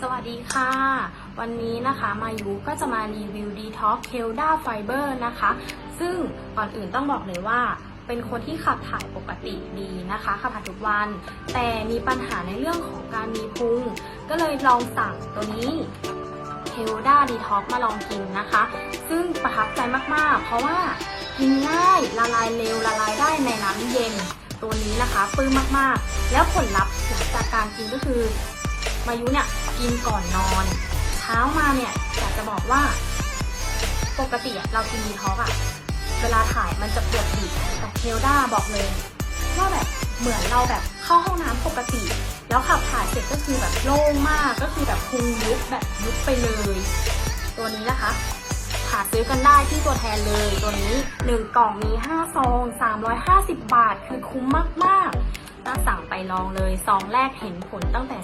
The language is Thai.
สวัสดีค่ะ วันนี้นะคะมายุก็จะมารีวิว Detox k e l d a Fiber นะคะ ซึ่งก่อนอื่นต้องบอกเลยว่า เป็นคนที่ขับถ่ายปกติดีนะคะขับถ่ายทุกวัน แต่มีปัญหาในเรื่องของการมีพุง ก็เลยลองสั่งตัวนี้ k e l d a Detox มาลองกินนะคะ ซึ่งประทับใจมากๆ เพราะว่ากินง่ายละลายเร็วละลายได้ในน้ำเย็นตัวนี้นะคะปื้มมากๆ แล้วผลลัพธ์หลังจากการกินก็คือ มายุเนี่ยกินก่อนนอน เช้ามาเนี่ยอยากจะบอกว่า ปกติเรากินดีท็อกอะเวลาถ่ายมันจะปวดบีบแต่เคลด้าบอกเลยว่าแบบเหมือนเราแบบเข้าห้องน้ำปกติ แล้วขับถ่ายเสร็จก็คือแบบโล่งมากก็คือแบบพุงยุบแบบยุบไปเลย ตัวนี้นะคะหาซื้อกันได้ที่ตัวแทนเลย ตัวนี้ 1 กล่องมี 5 ซอง 350 บาท คือคุ้มมากๆน่าสั่งไปลองเลย ซองแรกเห็นผลตั้งแต่